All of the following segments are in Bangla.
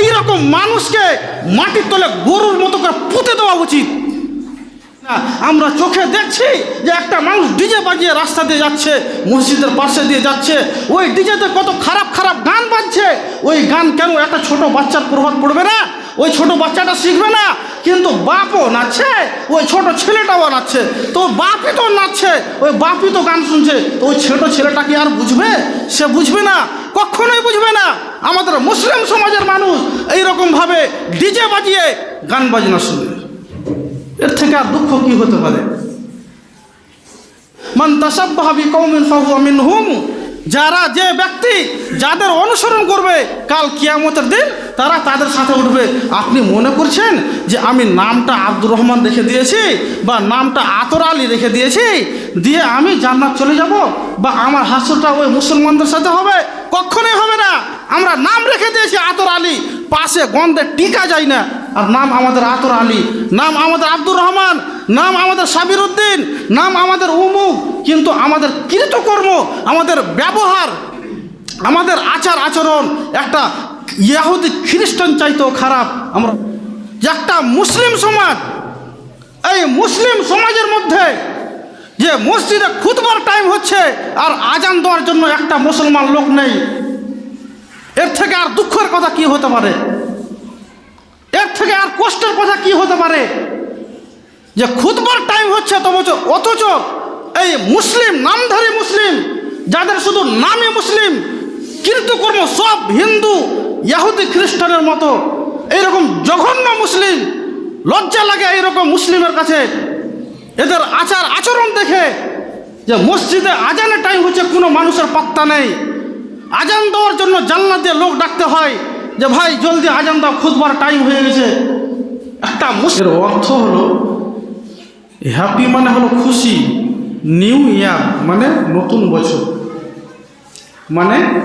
এইরকম মানুষকে মাটির তলে গরুর মতো করে পুঁতে দেওয়া উচিত। আমরা চোখে দেখছি যে একটা মানুষ ডিজে বাজিয়ে রাস্তা দিয়ে যাচ্ছে, মসজিদের পাশে দিয়ে যাচ্ছে, ওই ডিজেতে কত খারাপ খারাপ গান বাজছে, ওই গান কেন একটা ছোট বাচ্চার প্রভাব পড়বে না? ওই ছোট বাচ্চাটা শিখবে না, কিন্তু বাপও নাচছে, ওই ছোট ছেলেটাও নাচছে, তো বাপই তো নাচছে, ওই বাপই তো গান শুনছে, তো ওই ছোট ছেলেটা কি আর বুঝবে? সে বুঝবে না, কখনোই বুঝবে না। আমাদের মুসলিম সমাজের মানুষ এই এইরকমভাবে ডিজে বাজিয়ে গান বাজনা শুনে। এর থেকে আর দুঃখ কি হতে পারে? মান তাসাব্বাহা বিকৌমিন ফাহুয়া মিনহুম যারা যে ব্যক্তি যাদের অনুসরণ করবে, কাল কিয়ামতের দিন তারা তাদের সাথে উঠবে। আপনি মনে করছেন যে আমি নামটা আব্দুর রহমান রেখে দিয়েছি বা নামটা আতর আলী রেখে দিয়েছি, দিয়ে আমি জান্নাত চলে যাব বা আমার হাসরটা ওই মুসলমানদের সাথে হবে? কখনোই হবে না। আমরা নাম রেখে দিয়েছি আতর আলী। পাশে গন্ধে টিকা যায় না। আর নাম আমাদের আতর আলী। নাম আমাদের আব্দুর রহমান। নাম আমাদের সাবির উদ্দিন নাম আমাদের উমুক, কিন্তু আমাদের কৃতকর্ম, আমাদের ব্যবহার, আমাদের আচার আচরণ, একটা ইয়াহুদি খ্রিস্টান চাইতেও খারাপ। আমরা যে একটা মুসলিম সমাজ, এই মুসলিম সমাজের মধ্যে যে মসজিদে খুতবার টাইম হচ্ছে আর আজান দেওয়ার জন্য একটা মুসলমান লোক নেই, এর থেকে আর দুঃখের কথা কি হতে পারে? এর থেকে আর কষ্টের কথা কি হতে পারে? যে খুদবার টাইম হচ্ছে অথচ অথচ এই মুসলিম, নামধারী মুসলিম, যাদের শুধু নামে মুসলিম কীর্তকর্ম সব হিন্দু, ইয়াহুদি, খ্রিস্টানের মতো, এইরকম জঘন্য মুসলিম, লজ্জা লাগে এইরকম মুসলিমের কাছে। এদের আচার, আচরণ দেখে যে মসজিদে আজানের টাইম হচ্ছে, কোনো মানুষের পাত্তা নেই। আজান দেওয়ার জন্য জানলা দিয়ে লোক ডাকতে হয় যে, ভাই, জলদি আজান দাও খুদবার টাইম হয়ে গেছে। একটা মুসলিম অর্থ হলো হ্যাপি মানে হলো খুশি। নিউ ইয়ার মানে নতুন বছর। মানে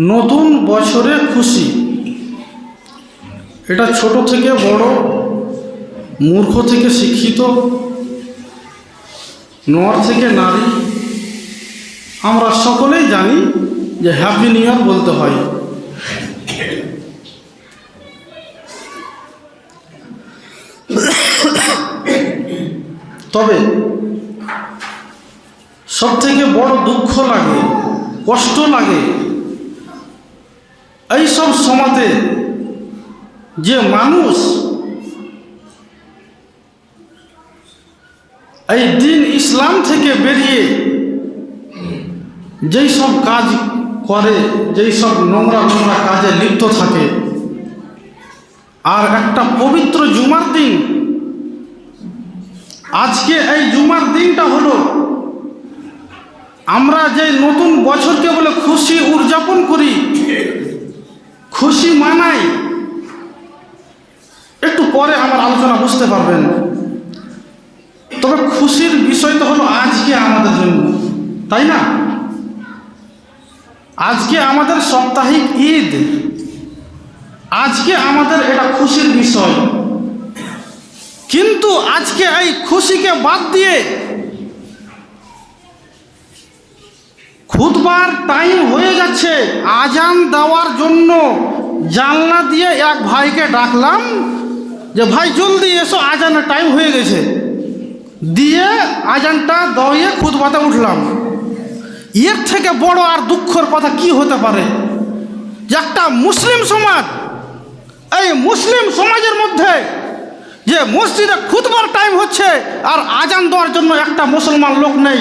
নতুন বছরে খুশি। এটা ছোট থেকে বড়, মূর্খ থেকে শিক্ষিত, নর থেকে নারী। আমরা সকলেই জানি যে হ্যাপি নিউ ইয়ার বলতে হয়। তবে সব থেকে বড় দুঃখ লাগে, কষ্ট লাগে এই সব সমাজে যে মানুষ এই দিন ইসলাম থেকে বেরিয়ে যেই সব কাজ করে, যেই সব নোংরা নোংরা কাজে লিপ্ত থাকে, আর একটা পবিত্র জুমার দিন আজকে এই জুমার দিনটা হলো, আমরা যে নতুন বছরকে বলে খুশি উদযাপন করি, খুশি মানাই, একটু পরে আমার আলোচনা বুঝতে পারবেন। তবে খুশির বিষয় তো হলো আজকে আমাদের জন্য, তাই না? আজকে আমাদের সাপ্তাহিক ঈদ, আজকে আমাদের এটা খুশির বিষয়। আজকে এই খুশিকে বাদ দিয়ে খুদবার টাইম হয়ে যাচ্ছে। আজান দেওয়ার জন্য জানলা দিয়ে এক ভাইকে ডাকলাম যে, ভাই, জলদি এসো, আজানের টাইম হয়ে গেছে। দিয়ে আজানটা দইয়ে খুদবাতে উঠলাম। এর থেকে বড় আর দুঃখর কথা কি হতে পারে? যে একটা মুসলিম সমাজ, এই মুসলিম সমাজের মধ্যে যে মসজিদে খুদবার টাইম হচ্ছে আর আজান দেওয়ার জন্য একটা মুসলমান লোক নেই।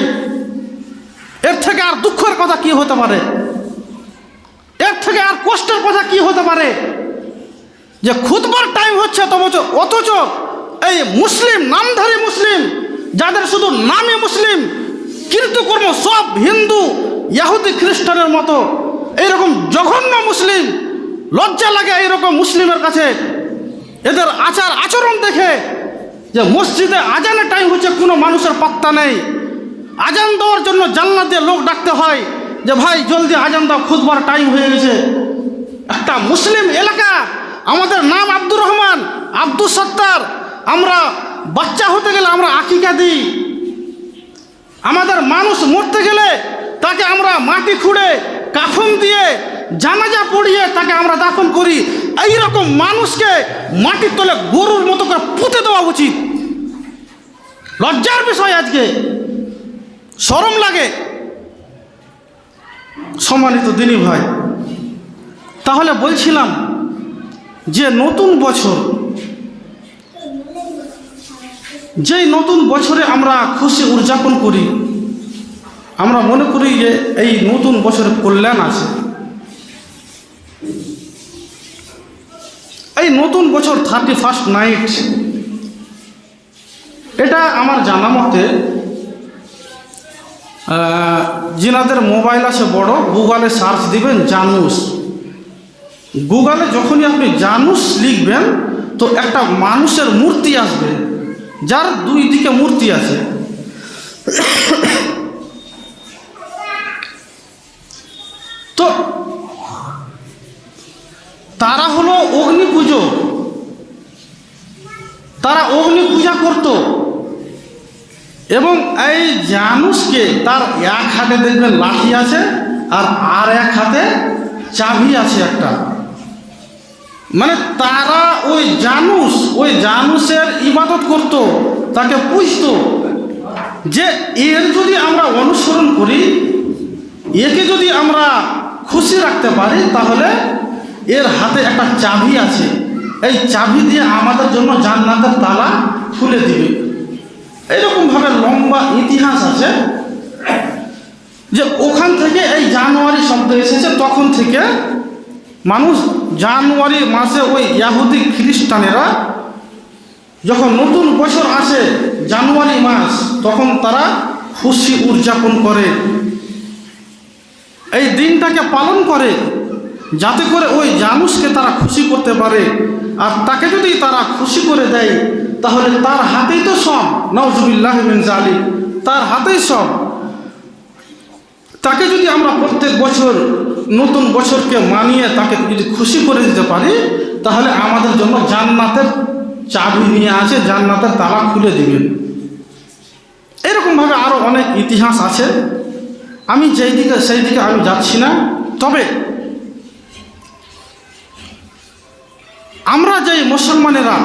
এর থেকে আর দুঃখের কথা কি হতে পারে? এর থেকে আর কষ্টের কথা কি হতে পারে? যে খুদবার টাইম হচ্ছে অথচ অথচ এই মুসলিম, নামধারী মুসলিম, যাদের শুধু নামে মুসলিম কীর্তকর্ম সব হিন্দু, ইয়াহুদি, খ্রিস্টানের মতো, এইরকম জঘন্য মুসলিম, লজ্জা লাগে এইরকম মুসলিমের কাছে। এদের আচার আচরণ দেখে যে মসজিদে আজানের টাইম হচ্ছে, কোনো মানুষের পাত্তা নেই। আজান দেওয়ার জন্য জানলা দিয়ে লোক ডাকতে হয় যে, ভাই, জলদি আজান দাও খুদবার টাইম হয়ে গেছে। একটা মুসলিম এলাকা, আমাদের নাম আব্দুর রহমান আব্দুল সত্তার। আমরা বাচ্চা হতে গেলে আমরা আকিকা দিই। আমাদের মানুষ মরতে গেলে তাকে আমরা মাটি খুঁড়ে, কাফন দিয়ে জানাজা পড়িয়ে তাকে আমরা দাফন করি। এই রকম মানুষকে মাটির তলে গরুর মতো করে পুঁতে দেওয়া উচিত। লজ্জার বিষয় আজকে। শরম লাগে। সম্মানিত দিনী ভাই, তাহলে বলছিলাম যে নতুন বছর, যেই নতুন বছরে আমরা খুশি উদযাপন করি, আমরা মনে করি যে এই নতুন বছরে কল্যাণ আছে। এই নতুন বছর থার্টি ফার্স্ট নাইট এটা আমার জানা মতে যিনাদের মোবাইল আছে বড়, গুগলে সার্চ দিবেন জানুস। গুগলে যখনই আপনি জানুস লিখবেন, তো একটা মানুষের মূর্তি আসবে, যার দুই দিকে মূর্তি আছে। তো তারা হলো অগ্নি পুজো। তারা অগ্নি পূজা করত। এবং এই জানুসকে তার এক হাতে দেখবেন লাঠি আছে, আর আর এক হাতে চাবি আছে একটা। মানে তারা ওই জানুস, ওই জানুসের ইবাদত করত, তাকে পুজত। যে এর যদি আমরা অনুসরণ করি, একে যদি আমরা খুশি রাখতে পারি, তাহলে এর হাতে একটা চাবি আছে। এই চাবি দিয়ে আমাদের জন্য জান্নাতের তালা খুলে দিবে। এইরকমভাবে লম্বা ইতিহাস আছে যে ওখান থেকে এই জানুয়ারি শব্দ এসেছে, তখন থেকে মানুষ জানুয়ারি মাসে ওই ইয়াহুদি খ্রিস্টানেরা যখন নতুন বছর আসে, জানুয়ারি মাস, তখন তারা খুশি উদযাপন করে। এই দিনটাকে পালন করে। যাতে করে ওই জানুসকে তারা খুশি করতে পারে। আর তাকে যদি তারা খুশি করে দেয়, তাহলে তার হাতেই তো সব। নওজুবিল্লাহ জালিম তার হাতেই সব। তাকে যদি আমরা প্রত্যেক বছর, নতুন বছরকে মানিয়ে তাকে যদি খুশি করে দিতে পারি, তাহলে আমাদের জন্য জান্নাতের চাবি নিয়ে আছে জান্নাতের তালা খুলে দিবেন এরকমভাবে আরও অনেক ইতিহাস আছে। আমি যেই দিকে সেই দিকে আমি যাচ্ছি না। তবে আমরা যেই মুসলমানেরা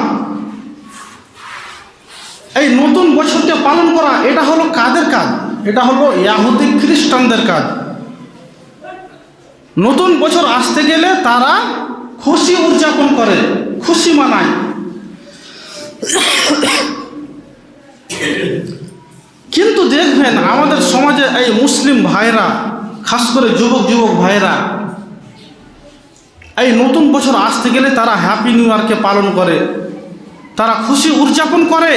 এই নতুন বছরকে পালন করা, এটা হলো কাদের কাজ? এটা হলো ইয়াহুদি খ্রিস্টানদের কাজ। নতুন বছর আসতে গেলে তারা খুশি উদযাপন করে, খুশি মানায়। কিন্তু দেখবেন আমাদের সমাজে এই মুসলিম ভাইরা, খাস করে যুবক যুবক ভাইরা এই নতুন বছর আসতে গেলে তারা হ্যাপি নিউ ইয়ারকে পালন করে। তারা খুশি উদযাপন করে।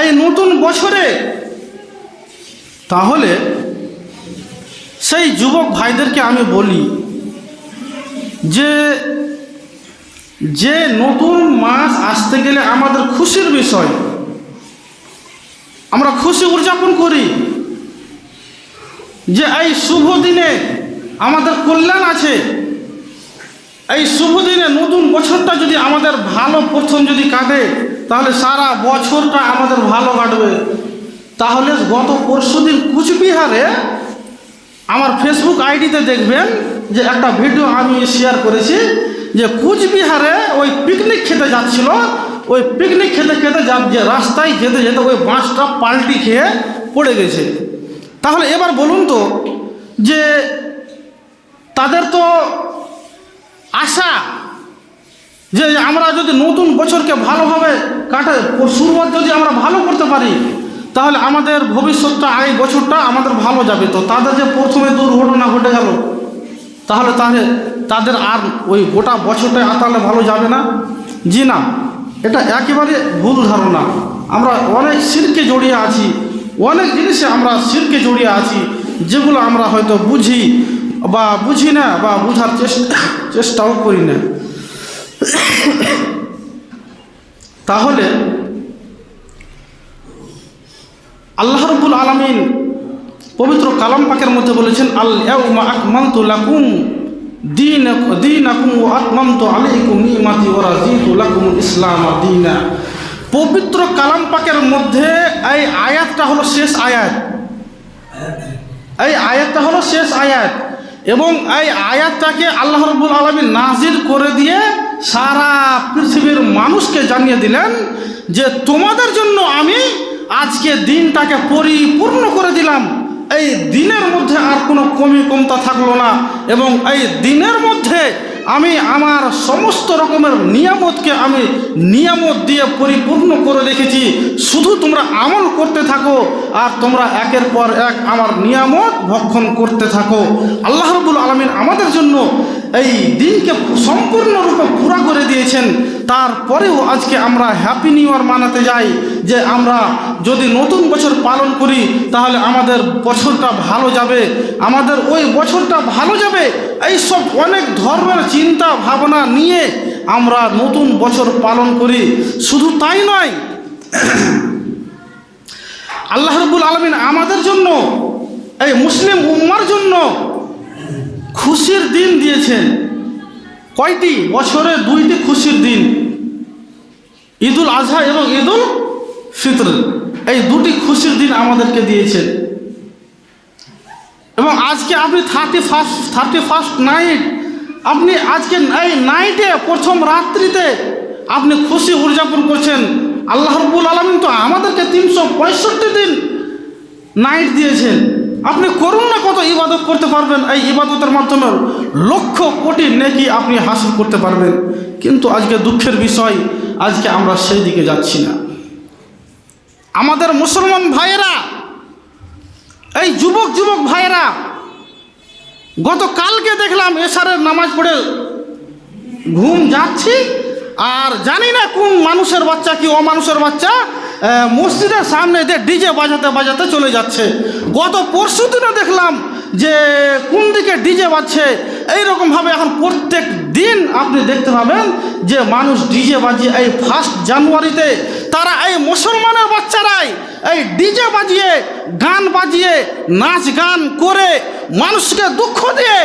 এই নতুন বছরে তাহলে সেই যুবক ভাইদেরকে আমি বলি যে যে নতুন মাস আসতে গেলে আমাদের খুশির বিষয়। আমরা খুশি উদযাপন করি। যে এই শুভ দিনে আমাদের কল্যাণ আছে। এই শুভ দিনে নতুন বছরটা যদি আমাদের ভালো প্রথম যদি কাটে, তাহলে সারা বছরটা আমাদের ভালো কাটবে। তাহলে গত পরশু দিন কুচবিহারে আমার ফেসবুক আইডিতে দেখবেন যে একটা ভিডিও আমি শেয়ার করেছি যে কুচবিহারে ওই পিকনিক খেতে যাচ্ছিল। ওই পিকনিক খেতে খেতে যা রাস্তায় যেতে যেতে ওই বাঁশটা পাল্টি খেয়ে পড়ে গেছে। তাহলে এবার বলুন তো যে তাদের তো আশা যে আমরা যদি নতুন বছরকে ভালোভাবে কাটে শুরুয়াত যদি আমরা ভালো করতে পারি, তাহলে আমাদের ভবিষ্যৎটা এই বছরটা আমাদের ভালো যাবে। তো তাদের যে প্রথমে দুর্ঘটনা ঘটে গেল, তাহলে তাহলে তাদের আর ওই গোটা বছরটা আর তাহলে ভালো যাবে না? জি না, এটা একেবারে ভুল ধারণা। আমরা অনেক শিরকে জড়িয়ে আছি অনেক জিনিসে আমরা শিরকে জড়িয়ে আছি, যেগুলো আমরা হয়তো বুঝি বা বুঝি না বা বুঝার চেষ্টা, চেষ্টাও করি না। তাহলে আল্লাহ রবুল আলমিন পবিত্র কালাম পাকের মধ্যে বলেছেন আল ইয়াউমা আকমালতু লাকুম দিন দীনাকুম ওয়া আতমামতু আলাইকুম নিমাতি ওয়া রাজিতু লাকুম ইসলাম দীনা। পবিত্র কালাম পাকের মধ্যে এই আয়াতটা হলো শেষ আয়াত। এই আয়াতটা হলো শেষ আয়াত। এবং এই আয়াতটাকে আল্লাহ রব্বুল আলমী নাজির করে দিয়ে সারা পৃথিবীর মানুষকে জানিয়ে দিলেন যে তোমাদের জন্য আমি আজকে দিনটাকে পরিপূর্ণ করে দিলাম। এই দিনের মধ্যে আর কোনো কমি কমতা থাকল না। এবং এই দিনের মধ্যে আমি আমার সমস্ত রকমের নিয়ামতকে আমি নিয়ামত দিয়ে পরিপূর্ণ করে রেখেছি। শুধু তোমরা আমল করতে থাকো আর তোমরা একের পর এক আমার নিয়ামত ভক্ষণ করতে থাকো। আল্লাহ রবুল আলমিন আমাদের জন্য এই দিনকে সম্পূর্ণরূপে পুরা করে দিয়েছেন। তারপরেও আজকে আমরা হ্যাপি নিউ ইয়ার মানাতে যাই যে আমরা যদি নতুন বছর পালন করি, তাহলে আমাদের বছরটা ভালো যাবে। আমাদের ওই বছরটা ভালো যাবে। এই সব অনেক ধর্মের চিন্তা ভাবনা নিয়ে আমরা নতুন বছর পালন করি। শুধু তাই নয়, আল্লাহ রবুল আলমিন আমাদের জন্য, এই মুসলিম উম্মার জন্য খুশির দিন দিয়েছেন। কয়টি? বছরে দুইটি খুশির দিন। ঈদুল আজহা এবং ঈদুল ফিতর। এই দুটি খুশির দিন আমাদেরকে দিয়েছেন। এবং আজকে আপনি thirty first thirty first night আপনি আজকে এই নাইটে প্রথম রাত্রিতে আপনি খুশি উদযাপন করছেন। আল্লাহ রব্বুল আলমিন তো আমাদেরকে তিনশো পঁয়ষট্টি দিন নাইট দিয়েছেন। আপনি করুন না কত ইবাদত করতে পারবেন, এই ইবাদতের মাধ্যমে লক্ষ কোটি নেকি আপনি হাসিল করতে পারবেন। কিন্তু আজকে দুঃখের বিষয়, আজকে আমরা সেই দিকে যাচ্ছি না। আমাদের মুসলমান ভাইয়েরা, এই যুবক যুবক ভাইয়েরা, গতকালকে দেখলাম এসারের নামাজ পড়ে ঘুম যাচ্ছি, আর জানি না কোন মানুষের বাচ্চা কি অমানুষের বাচ্চা মসজিদের সামনে দিয়ে ডিজে বাজাতে বাজাতে চলে যাচ্ছে। গত পরশু দিনে দেখলাম যে কোন দিকে ডিজে বাজছে এইরকমভাবে এখন প্রত্যেক দিন আপনি দেখতে পাবেন যে মানুষ ডিজে বাজিয়ে এই ফার্স্ট জানুয়ারিতে তারা এই মুসলমানের বাচ্চারাই এই ডিজে বাজিয়ে, গান বাজিয়ে, নাচ গান করে মানুষকে দুঃখ দিয়ে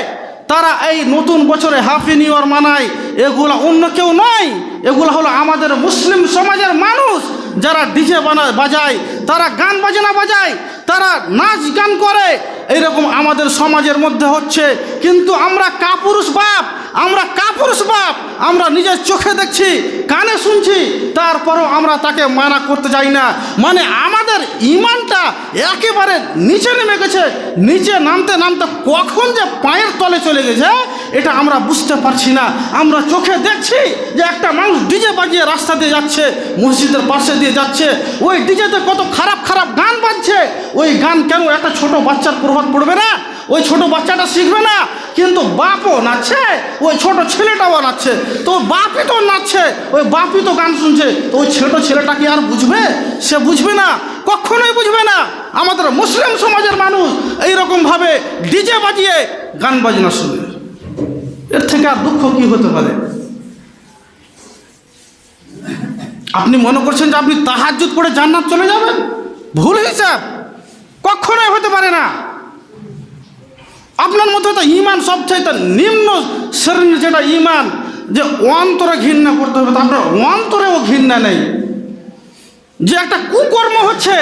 তারা এই নতুন বছরে হ্যাপি নিউ ইয়ার মানায়। এগুলো অন্য কেউ নয়, এগুলো হলো আমাদের মুসলিম সমাজের মানুষ। যারা ডিজে বাজায়, তারা গান বাজনা বাজায়, তারা নাচ গান করে। এইরকম আমাদের সমাজের মধ্যে হচ্ছে। কিন্তু আমরা কাপুরুষ বাপ আমরা কাপুরুষ বাপ, আমরা নিজের চোখে দেখছি, কানে শুনছি, তারপরও আমরা তাকে মানা করতে যাই না। মানে আমাদের ইমানটা একেবারে নিচে নেমে গেছে, নিচে নামতে নামতে কখন যে পায়ের তলে চলে গেছে, এটা আমরা বুঝতে পারছি না। আমরা চোখে দেখছি যে একটা মানুষ ডিজে বাজিয়ে রাস্তা দিয়ে যাচ্ছে, মসজিদের পাশে দিয়ে যাচ্ছে, ওই ডিজেতে কত খারাপ খারাপ গান বাজছে, ওই গান কেন একটা ছোট বাচ্চার প্রভাব পড়বে না? ওই ছোট বাচ্চাটা শিখবে না? কিন্তু বাপও নাচছে, ওই ছোট ছেলেটাও নাচছে। তো বাপই তো নাচছে, ওই বাপই তো গান শুনছে। তো ওই ছোট ছেলেটা কি আর বুঝবে? সে বুঝবে না, কখনোই বুঝবে না। আমাদের মুসলিম সমাজের মানুষ এইরকমভাবে ডিজে বাজিয়ে গান বাজনা শুনে। এর থেকে আর দুঃখ কি হতে পারে? আপনি মনে করছেন যে আপনি তাহাজুদ করে জান্নাত চলে যাবেন? ভুল হিসাব। কখনোই হতে পারে না। আপনার মধ্যে তো ইমান সবচাইতে নিম্ন শ্রেণির যেটা ইমান যে অন্তরে ঘৃণা করতে হবে আপনার অন্তরেও ঘৃণা নেই। যে একটা কুকর্ম হচ্ছে,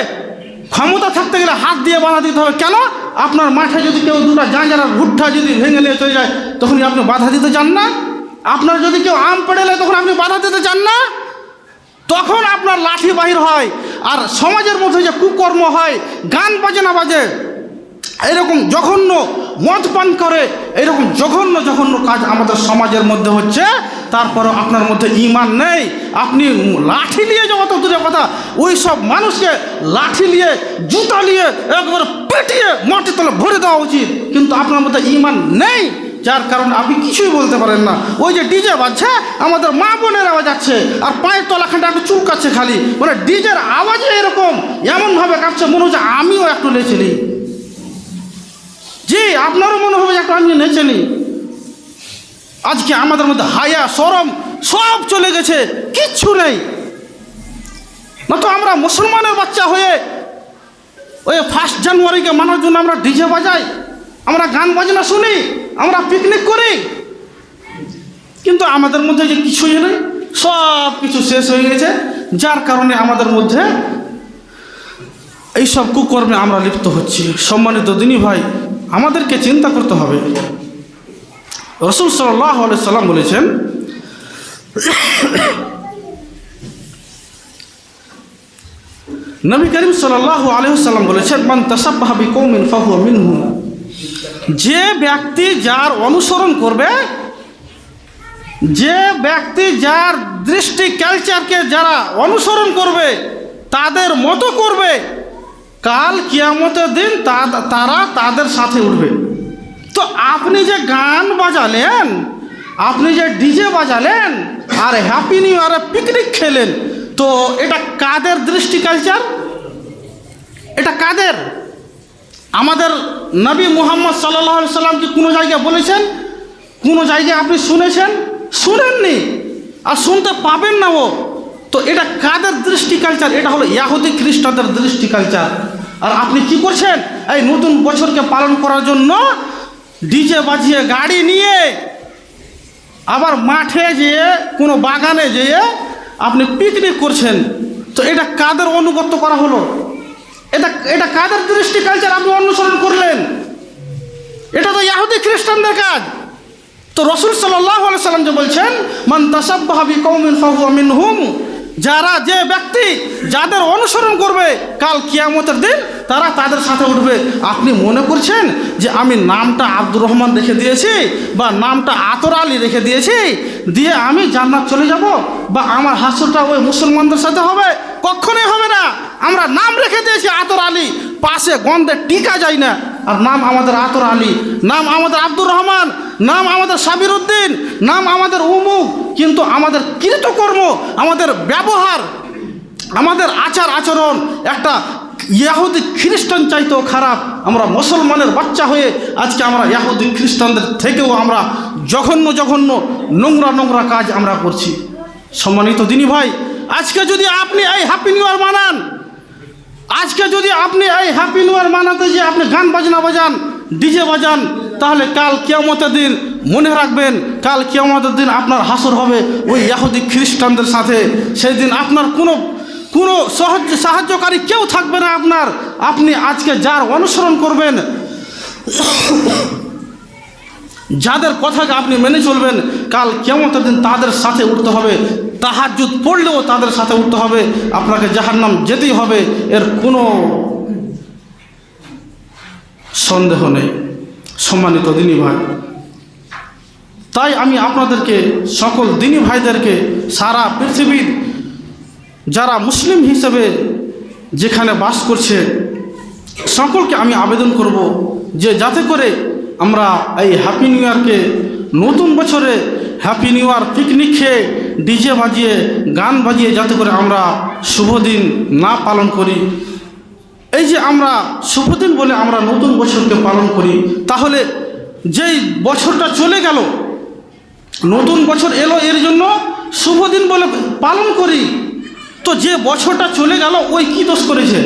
ক্ষমতা থাকতে গেলে হাত দিয়ে বাধা দিতে হবে। কেন? আপনার মাঠে যদি কেউ দুটো জাঁজারা ভুট্টা যদি ভেঙে নিয়ে চলে যায় তখন আপনি বাধা দিতে চান না। আপনার যদি কেউ আম পেড়েলে তখন আপনি বাধা দিতে চান না। তখন আপনার লাঠি বাহির হয়, আর সমাজের মধ্যে যে কুকর্ম হয়, গান বাজনা বাজে, এরকম জঘন্য মদ পান করে, এরকম জঘন্য জঘন্য কাজ আমাদের সমাজের মধ্যে হচ্ছে। তারপরও আপনার মধ্যে ইমান নেই। আপনি লাঠি নিয়ে যাওয়া তো দূরের কথা। ওই সব মানুষকে লাঠি নিয়ে, জুতা নিয়ে, একবারে পেটিয়ে মাটি তলে ভরে দেওয়া উচিত। কিন্তু আপনার মধ্যে ইমান নেই, যার কারণে আপনি কিছুই বলতে পারেন না। ওই যে ডিজে বাজছে, আমাদের মা বোনের আওয়াজ আছে আর পায়ের তলাখানটা একটু চুলকাচ্ছে খালি। মানে ডিজের আওয়াজে এরকম, এমনভাবে কাঁপছে মনে হচ্ছে আমিও একটু নেচেলি জি, আপনারও মনে হবে একটু আমি নেচেনি আজকে আমাদের মধ্যে হায়া, সরম, সব চলে গেছে, কিচ্ছু নেই। না তো আমরা মুসলমানের বাচ্চা হয়ে ওই ফার্স্ট জানুয়ারিকে মানার জন্য আমরা ডিজে বাজাই, আমরা গান বাজনা শুনি, আমরা পিকনিক করি। কিন্তু আমাদের মধ্যে যে কিছুই নেই, সব কিছু শেষ হয়ে গেছে। যার কারণে আমাদের মধ্যে এইসব কুকর্মে আমরা লিপ্ত হচ্ছি। সম্মানিত দিনী ভাই আমাদেরকে চিন্তা করতে হবে। রসুল সাল্লাহ সাল্লাম বলেছেন, নবী করিম সাল্লাহ আলহিসাল্লাম বলেছেন, মান তাসাবাহাবি কৌমিন ফাহু মিনহু। যে ব্যক্তি যার অনুসরণ করবে, যে ব্যক্তি যার দৃষ্টি কালচারকে যারা অনুসরণ করবে, তাদের মতো করবে কাল কিয়ামতের দিন তারা তাদের সাথে উঠবে। তো আপনি যে গান বাজালেন, আপনি যে ডিজে বাজালেন, আর হ্যাপি নিউ ইয়ারে পিকনিক খেলেন, তো এটা কাদের দৃষ্টি কালচার এটা কাদের? আমাদের নবী মুহাম্মদ সাল্লাহ সাল্লাম কি কোনো জায়গায় বলেছেন? কোনো জায়গায় আপনি শুনেছেন? শুনেননি। আর শুনতে পাবেন না ও। তো এটা কাদের দৃষ্টি কালচার এটা হলো ইয়াহুদি খ্রিস্টানদের দৃষ্টি কালচার আর আপনি কি করছেন? এই নতুন বছরকে পালন করার জন্য ডিজে বাজিয়ে গাড়ি নিয়ে আবার মাঠে যেয়ে, কোনো বাগানে যেয়ে আপনি পিকনিক করছেন। তো এটা কাদের অনুগত করা হলো? এটা এটা কাদের দৃষ্টি কালচার আপনি অনুসরণ করলেন? এটা তো ইয়াহুদি খ্রিস্টানদের কাজ। তো রসুল সাল্লাহ সাল্লাম যে বলছেন, মান তাসাব্বাহাবি কৌমিন ফাহু মিনহুম যারা যে ব্যক্তি যাদের অনুসরণ করবে, কাল কিয়ামতের দিন তারা তাদের সাথে উঠবে। আপনি মনে করছেন যে আমি নামটা আব্দুর রহমান রেখে দিয়েছি বা নামটা আতর আলী রেখে দিয়েছি, দিয়ে আমি জান্নাত চলে যাব বা আমার হাসুরটা ওই মুসলমানদের সাথে হবে? কখনোই হবে না। আমরা নাম রেখে দিয়েছি আতর আলী। পাশে গন্ধে টিকা যায় না। আর নাম আমাদের আতর আলী, নাম আমাদের আব্দুর রহমান, নাম আমাদের সাবির উদ্দিন, নাম আমাদের উমুক, কিন্তু আমাদের কৃতকর্ম, আমাদের ব্যবহার, আমাদের আচার আচরণ, একটা ইয়াহুদি খ্রিস্টান চাইতেও খারাপ, আমরা মুসলমানের বাচ্চা হয়ে আজকে আমরা ইয়াহুদি খ্রিস্টানদের থেকেও আমরা জঘন্য জঘন্য নোংরা নোংরা কাজ আমরা করছি। সম্মানিত দিনী ভাই, আজকে যদি আপনি এই হ্যাপি নিউ ইয়ার মানান আজকে যদি আপনি এই হ্যাপি নিউ মানাতে যে আপনি গান বাজনা বাজান, ডিজে বাজান, তাহলে কাল কেয়ামতের দিন মনে রাখবেন, কাল কেয়ামতের দিন আপনার হাসর হবে ওই ইয়াহুদি খ্রিস্টানদের সাথে। সেই দিন আপনার কোনো কোনো সাহায্য সাহায্যকারী কেউ থাকবে না আপনার। আপনি আজকে যার অনুসরণ করবেন যাদের কথাকে আপনি মেনে চলবেন, কাল কেমন দিন তাদের সাথে উঠতে হবে। তাহার তাহাজুদ পড়লেও তাদের সাথে উঠতে হবে। আপনাকে জাহান্নাম যেতেই হবে, এর কোনো সন্দেহ নেই। সম্মানিত দিনী ভাই, তাই আমি আপনাদেরকে, সকল দিনী ভাইদেরকে, সারা পৃথিবীর যারা মুসলিম হিসেবে যেখানে বাস করছে, সকলকে আমি আবেদন করব যে যাতে করে আমরা এই হ্যাপি নিউ ইয়ারকে নতুন বছরে হ্যাপি নিউ ইয়ার পিকনিক খেয়ে ডিজে বাজিয়ে, গান বাজিয়ে যাতে করে আমরা শুভ দিন না পালন করি। এই যে আমরা শুভ দিন বলে আমরা নতুন বছরকে পালন করি, তাহলে যেই বছরটা চলে গেল, নতুন বছর এলো, এর জন্য শুভ দিন বলে পালন করি। তো যে বছরটা চলে গেল, ওই কি দোষ করেছে?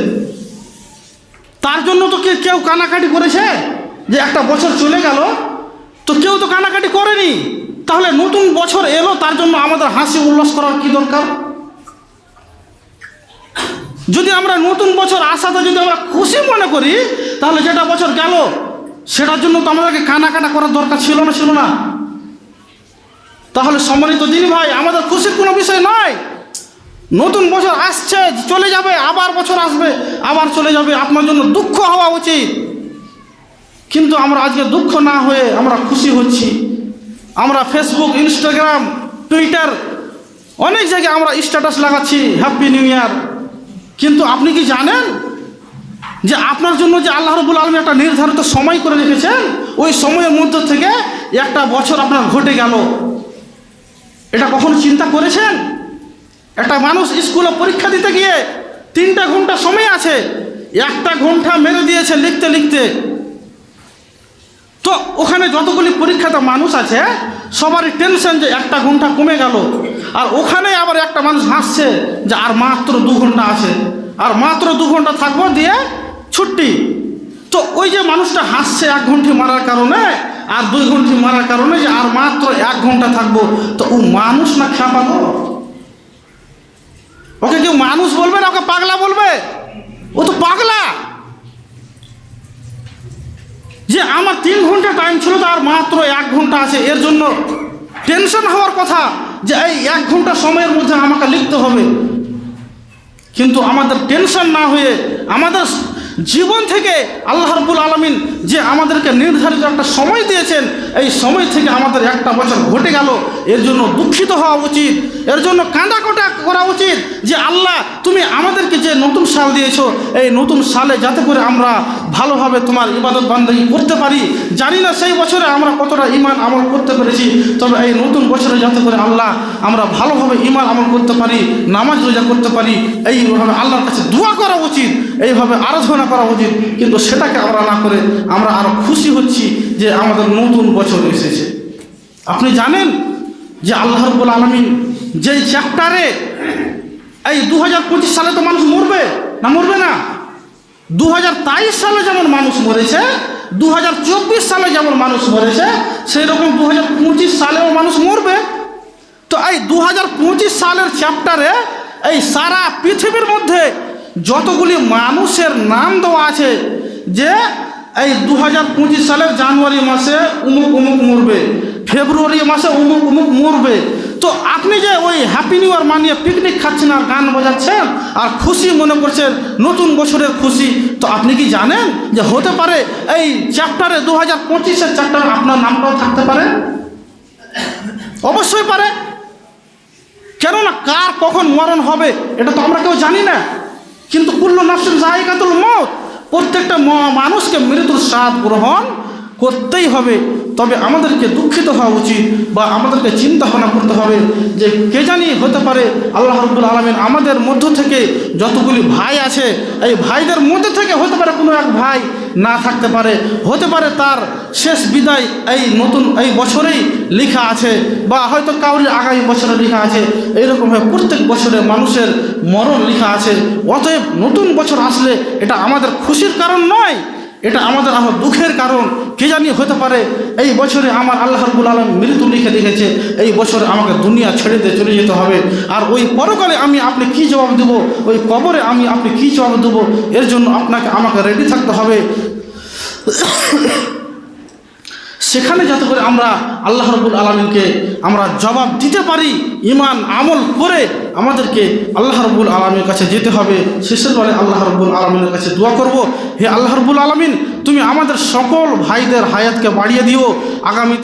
তার জন্য তো কেউ কানাকাটি করেছে? যে একটা বছর চলে গেল, তো কেউ তো কানাকাটি করেনি। তাহলে নতুন বছর এলো, তার জন্য আমাদের হাসি উল্লাস করার কি দরকার? যদি আমরা নতুন বছর আসাতে যদি আমরা খুশি মনে করি, তাহলে যেটা বছর গেল, সেটার জন্য তো আমাদেরকে কানাকাটা করার দরকার ছিল না ছিল না। তাহলে সম্মানিত দিন ভাই, আমাদের খুশির কোনো বিষয় নয়। নতুন বছর আসছে, চলে যাবে, আবার বছর আসবে, আবার চলে যাবে। আপনার জন্য দুঃখ হওয়া উচিত। কিন্তু আমরা আজকে দুঃখ না হয়ে আমরা খুশি হচ্ছি। আমরা ফেসবুক ইনস্টাগ্রাম টুইটার অনেক জায়গায় আমরা স্ট্যাটাস লাগাচ্ছি হ্যাপি নিউ ইয়ার কিন্তু আপনি কি জানেন যে আপনার জন্য যে আল্লাহ রবুল আলমী একটা নির্ধারিত সময় করে রেখেছেন, ওই সময়ের মধ্যে থেকে একটা বছর আপনার ঘটে গেল। এটা কখনো চিন্তা করেছেন? একটা মানুষ স্কুলে পরীক্ষা দিতে গিয়ে তিনটা ঘণ্টা সময় আছে, একটা ঘণ্টা মেরে দিয়েছে লিখতে লিখতে। তো ওখানে যতগুলি পরীক্ষাতে মানুষ আছে, সবারই টেনশন যে একটা ঘণ্টা কমে গেল। আর ওখানে আবার একটা মানুষ হাসছে যে আর মাত্র দু ঘণ্টা আছে। আর মাত্র দু ঘণ্টা থাকব দিয়ে ছুটি। তো ওই যে মানুষটা হাসছে এক ঘন্টি মারার কারণে, আর দুই ঘন্টি মারার কারণে যে আর মাত্র এক ঘণ্টা থাকব, তো ও মানুষ না খেপাবো ওকে কেউ মানুষ বলবে না, ওকে পাগলা বলবে? ও তো পাগলা যে আমার তিন ঘণ্টা টাইম ছিল তো আর মাত্র এক ঘণ্টা আছে। এর জন্য টেনশন হওয়ার কথা যে এই এক ঘণ্টা সময়ের মধ্যে আমাকে লিখতে হবে। কিন্তু আমাদের টেনশন না হয়ে আমাদের জীবন থেকে আল্লাহ রব্বুল আলমিন যে আমাদেরকে নির্ধারিত একটা সময় দিয়েছেন, এই সময় থেকে আমাদের একটা বছর ঘটে গেল। এর জন্য দুঃখিত হওয়া উচিত। এর জন্য কাঁদাকোটা করা উচিত যে আল্লাহ, তুমি আমাদেরকে যে নতুন সাল দিয়েছ, এই নতুন সালে যাতে করে আমরা ভালোভাবে তোমার ইবাদত বান্দাগি করতে পারি। জানি না সেই বছরে আমরা কতটা ইমান আমল করতে পেরেছি, তবে এই নতুন বছরে যাতে করে আল্লাহ আমরা ভালোভাবে ইমান আমল করতে পারি, নামাজ রোজা করতে পারি, এইভাবে আল্লাহর কাছে দোয়া করা উচিত। এইভাবে আরাধনা করা উচিত, কিন্তু সেটাকে আমরা না করে আমরা আরও খুশি হচ্ছি যে আমাদের নতুন বছর এসেছে। আপনি জানেন যে আল্লাহ রব্বুল আলমী যেই চ্যাপ্টারে এই দুহাজার পঁচিশ সালে তো মানুষ মরবে, না মরবে না? দু সালে যেমন মানুষ মরেছে দু হাজার চব্বিশ সালে যেমন মানুষ মরেছে, সেই রকম দু হাজার পঁচিশ সালেও মানুষ মরবে। তো এই দু হাজার পঁচিশ সালের চ্যাপ্টারে এই সারা পৃথিবীর মধ্যে যতগুলি মানুষের নাম দেওয়া আছে যে এই দু হাজার পঁচিশ সালের জানুয়ারি মাসে উমুক উমুক মরবে, ফেব্রুয়ারি মাসে উমুক উমুক মরবে। তো আপনি যে ওই হ্যাপি নিউ ইয়ার মানিয়ে পিকনিক খাচ্ছেন আর গান বাজাচ্ছেন আর খুশি মনে করছেন, নতুন বছরের খুশি, তো আপনি কি জানেন যে হতে পারে এই চ্যাপ্টারে দু হাজার পঁচিশের চ্যাপ্টারে আপনার নামটাও থাকতে পারে? অবশ্যই পারে। কেননা কার কখন মরণ হবে, এটা তো আমরা কেউ জানি না। কিন্তু কুল্লু নাফসিন জায়গাতুল মত প্রত্যেকটা মানুষকে মৃত্যুর স্বাদ গ্রহণ করতেই হবে, তবে আমাদেরকে দুঃখিত হওয়া উচিত বা আমাদেরকে চিন্তা ভাবনা করতে হবে যে কে জানি হতে পারে আল্লাহ রব্বুল আলমিন আমাদের মধ্য থেকে যতগুলি ভাই আছে, এই ভাইদের মধ্যে থেকে হতে পারে কোনো এক ভাই না থাকতে পারে। হতে পারে তার শেষ বিদায় এই নতুন এই বছরেই লেখা আছে বা হয়তো কাউরির আগামী বছরে লেখা আছে। এইরকমভাবে প্রত্যেক বছরে মানুষের মরণ লেখা আছে। অতএব নতুন বছর আসলে এটা আমাদের খুশির কারণ নয় এটা আমাদের আমার দুঃখের কারণ। কে জানি হতে পারে এই বছরে আমার আল্লাহ রবুল আলম মৃত্যু লিখে রেখেছে এই বছরে আমাকে দুনিয়া ছেড়ে দিয়ে চলে যেতে হবে। আর ওই পরকালে আমি আপনি কি জবাব দেবো, ওই কবরে আমি আপনি কি জবাব দেবো, এর জন্য আপনাকে আমাকে রেডি থাকতে হবে। সেখানে যাতে করে আমরা আল্লাহ রবুল আলমিনকে আমরা জবাব দিতে পারি ইমান আমল করে আমাদেরকে আল্লাহ রবুল আলমীর কাছে যেতে হবে। শেষের বলে আল্লাহ রবুল আলমিনের কাছে দোয়া করব, হে আল্লাহ রবুল আলমিন, তুমি আমাদের সকল ভাইদের হায়াতকে বাড়িয়ে দিও। আগামী